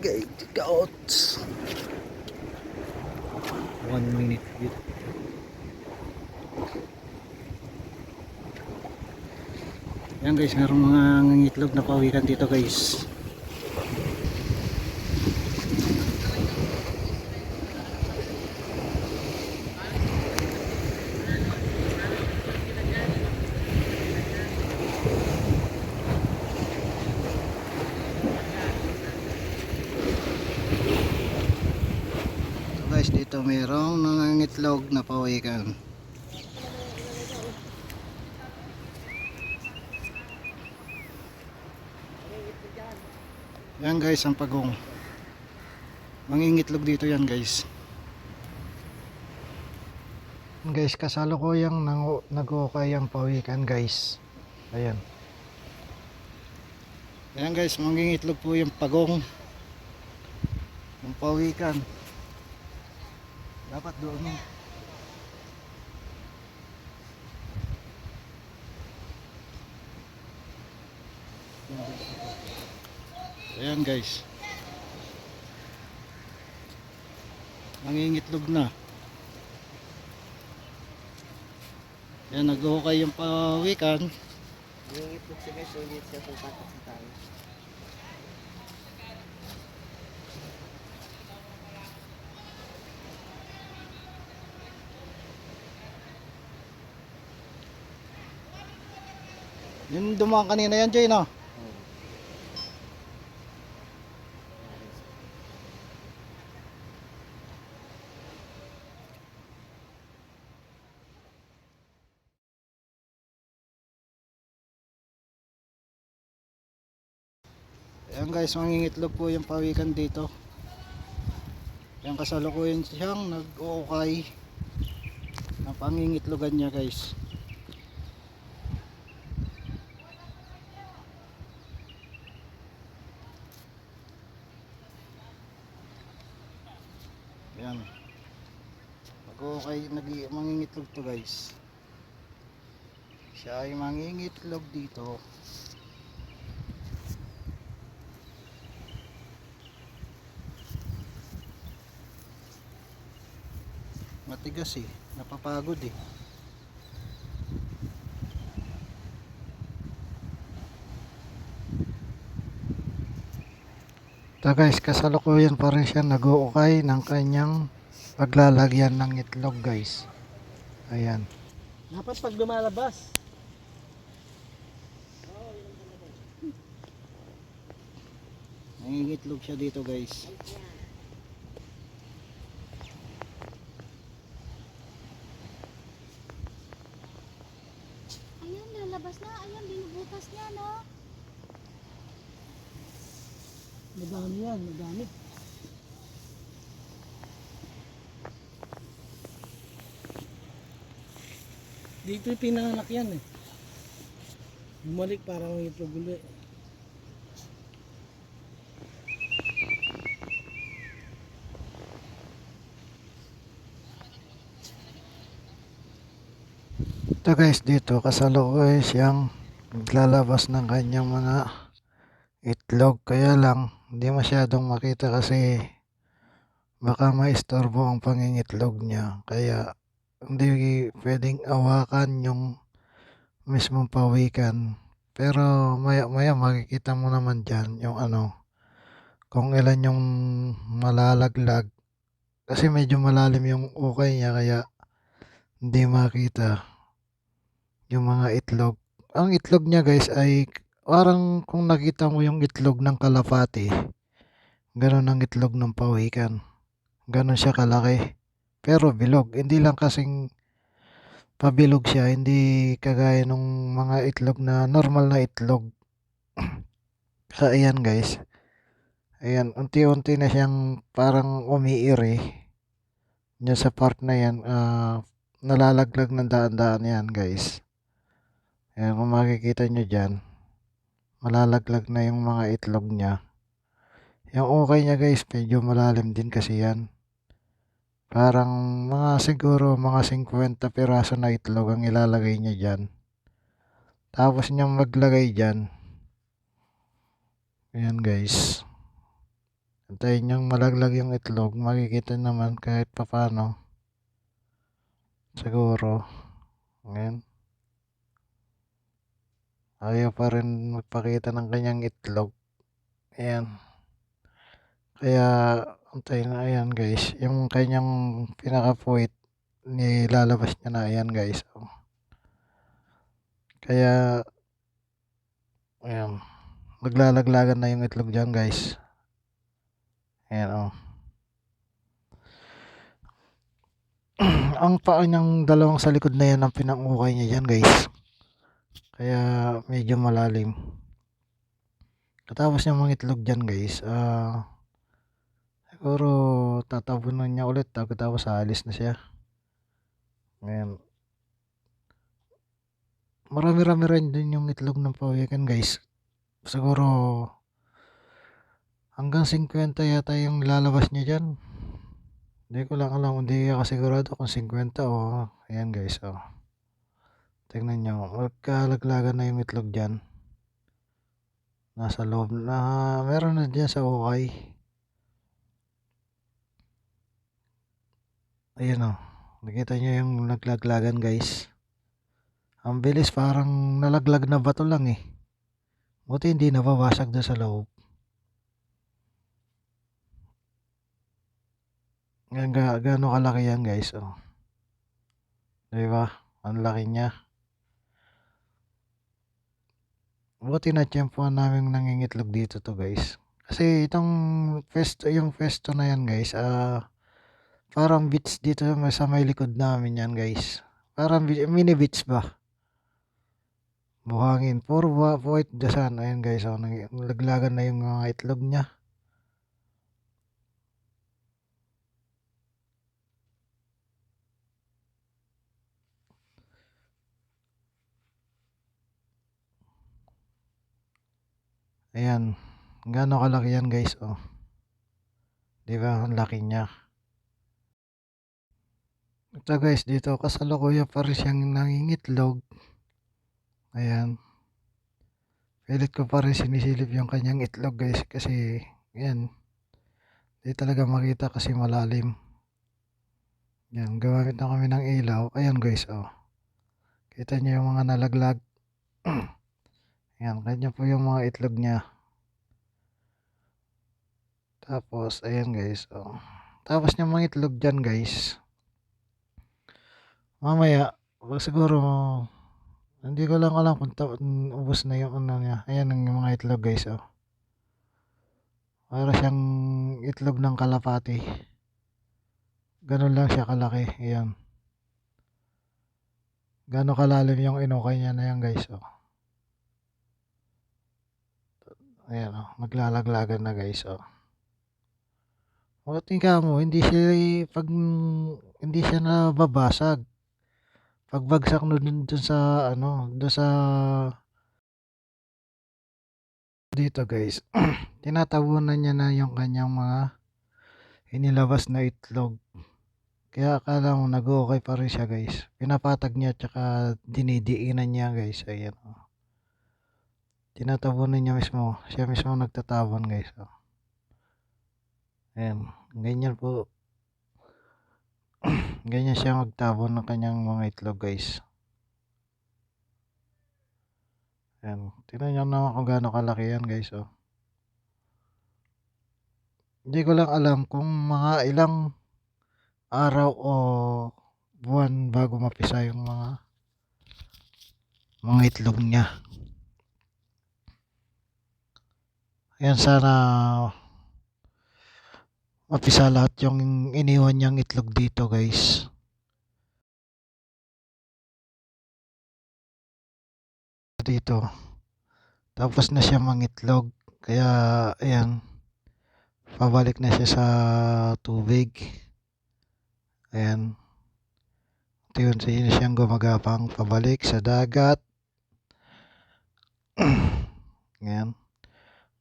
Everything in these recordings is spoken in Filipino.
gate out. One minute bit. Yan guys, merong mga ngitlog na pawikan dito guys. So guys, dito merong nangangitlog na pawikan. Yan guys, ang pagong. Mangingitlog dito yan guys. Guys, kasalukuyang nang nag-ukay ang pawikan guys. Ayan. Ayan guys, mangingitlog po yung pagong. Yung pawikan. Dapat doon yun. Ayan guys. Nangingitlog na. Ayan, nag-uhukay yung pawikan. Nangingitlog siya guys, hindi siya pupatak sa tayo. Yung dumaan kanina yan, Jay, no? Ayan guys, mangingitlog po yung pawikan dito. Ayan kasalukuyan siyang nag-uukay ng pangingitlogan niya guys. Ayan. Mag-uukay, nag mangingitlog to guys. Siya ay mangingitlog dito. matigas eh napapagod eh ito guys kasalukuyan pa rin siya nag-uukay ng kanyang paglalagyan ng itlog guys ayan Dapat pag lumalabas, nangingitlog siya dito guys Ayan, lalabas na. Ayan, binubutas niya, no? madami yan, madami. Dito yung pinanganak yan eh. Bumalik parang may itlog uli. ito guys dito kasalukuyan siyang naglalabas ng kanyang mga itlog kaya lang hindi masyadong makita kasi baka maistorbo ang pangingitlog niya kaya hindi pwedeng awakan yung mismong pawikan. Pero maya maya makikita mo naman dyan yung ano kung ilan yung malalaglag. Kasi medyo malalim yung ukay niya kaya hindi makita yung mga itlog. Ang itlog niya guys ay parang kung nakita mo yung itlog ng kalapati ganun ang itlog ng pawikan. Ganun siya kalaki pero bilog. Hindi lang kasing pabilog siya. Hindi kagaya nung mga itlog na normal na itlog. Kaya ayan guys. Ayan unti-unti na siyang parang umiiri dyan sa part na yan. Ah, nalalaglag ng daan-daan yan guys. Ayan kung makikita nyo dyan malalaglag na yung mga itlog niya. Yung okay niya guys medyo malalim din kasi yan parang mga siguro mga 50 piraso na itlog ang ilalagay niya dyan tapos niyang maglagay dyan ayan guys Antayin niyang malaglag yung itlog. Makikita naman kahit papano. Siguro. Ngayon. Ayaw pa rin magpakita ng kanyang itlog. Ayan. Kaya, antayin na. Ayan guys. Yung kanyang pinaka-puwit, nilalabas niya na. Ayan guys. Oh. Kaya, ayan. Naglalaglagan na yung itlog dyan guys. Ayan oh. ang paa niyang dalawang sa likod na yan ang pinangukay niya dyan guys. Kaya medyo malalim. Katapos niya mga itlog dyan guys, ah siguro tatabunan niya ulit tapos aalis na siya. Ngayon. Marami-rami rin din yung itlog ng pawikan guys. Siguro hanggang 50 yata yung lalabas niya dyan. Hindi ko lang alam, hindi ako sigurado kung 50 o ayan guys oh. Tingnan nyo, magkalaglagan na yung itlog dyan. Nasa loob na, meron na dyan sa ukay. Ayan oh, nakita nyo yung naglaglagan guys. Ang bilis parang nalaglag na bato lang eh. Buti hindi nababasag doon sa loob. Yan ga gaano kalaki yan guys oh. 'Di ba? Ang laki niya. Buti na tiyempuhan namin nangingitlog dito to guys. Kasi itong pesto, yung pesto na yan guys, ah parang beach dito sa may likod namin yan guys. Parang mini beach ba? Buhangin. Puro white the sun. Ayan guys, oh, naglaglagan na yung mga itlog niya. Ayan. Gaano kalaki yan guys, oh. 'Di ba? Ang laki niya. Ito guys, dito kasalukuyan pa rin siyang nangingitlog. Ayan. Pilit ko pa rin sinisilip yung kanyang itlog guys kasi yan. Di talaga makita kasi malalim. Yan, gumamit na kami ng ilaw. Ayan guys, oh. Kita niyo yung mga nalaglag. Ayan, kanya po yung mga itlog niya. Tapos, ayan guys, oh. Tapos yung mga itlog dyan guys. Mamaya, siguro, hindi ko lang alam kung ta- na yung ano niya. Ayan yung mga itlog guys, oh. Para siyang itlog ng kalapati. Ganun lang siya kalaki. Ayan. Gano'ng kalalim yung inukay niya na yan guys, oh. Ayan, oh. Maglalaglagan na guys, oh. Buti ka mo, hindi siya, pag, hindi siya nababasag. Pagbagsak no dun, sa, ano, dun sa, dito guys, tinatabunan niya na yung kanyang mga inilabas na itlog. Kaya akala mo nag-okay pa rin siya guys. Pinapatag niya tsaka dinidiinan niya guys. Ayan. Oh. Tinatabunan niya mismo. Siya mismo nagtatabon guys. Oh. Ayan. Ganyan po. Ganyan siya magtabon ng kanyang mga itlog guys. Ayan. Tingnan nyo naman kung gaano kalaki yan guys. Oh. Hindi ko lang alam kung mga ilang araw o buwan bago mapisa yung mga mga itlog niya. Ayan sana mapisa lahat yung iniwan niyang itlog dito guys. Dito. Tapos na siya mangitlog. Kaya ayan. Pabalik na siya sa tubig. Ayan. Ito yun, sa yun siyang gumagapang pabalik sa dagat. Ayan.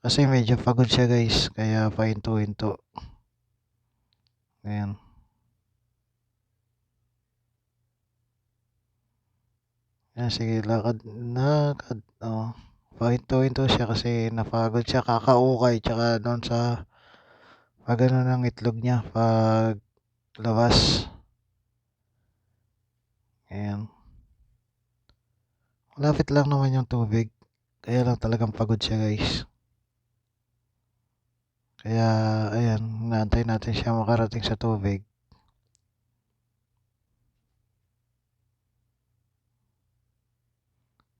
Kasi medyo pagod siya guys. Kaya pahinto-hinto. Ayan. Ayan, sige, lakad, lakad, oh. Pahinto-hinto siya kasi napagod siya, kakaukay, tsaka doon sa pag ano ng itlog niya, pag labas. Ayan. Malapit lang naman yung tubig. Kaya lang talagang pagod siya guys. Kaya, ayan, naantay natin siya makarating sa tubig.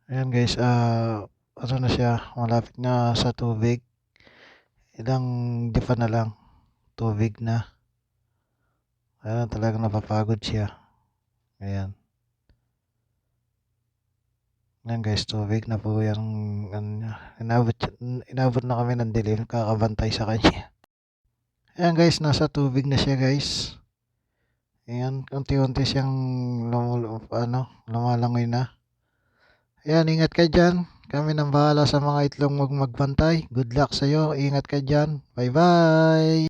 Ayan guys, ah, ano na siya, malapit na sa tubig. Ilang dipa na lang, tubig na. Kaya talagang napapagod siya. Ayan. Ayan guys, tubig na po yung, ano niya. Inabot, inabot na kami ng dilim, kakabantay sa kanya. Ayan guys, nasa tubig na siya guys. Ayan, unti-unti siyang lumul, ano, lumalangoy na. Ayan, ingat ka dyan. Kami nang bahala sa mga itlog mag magbantay. Good luck sa'yo. Ingat ka dyan. Bye-bye!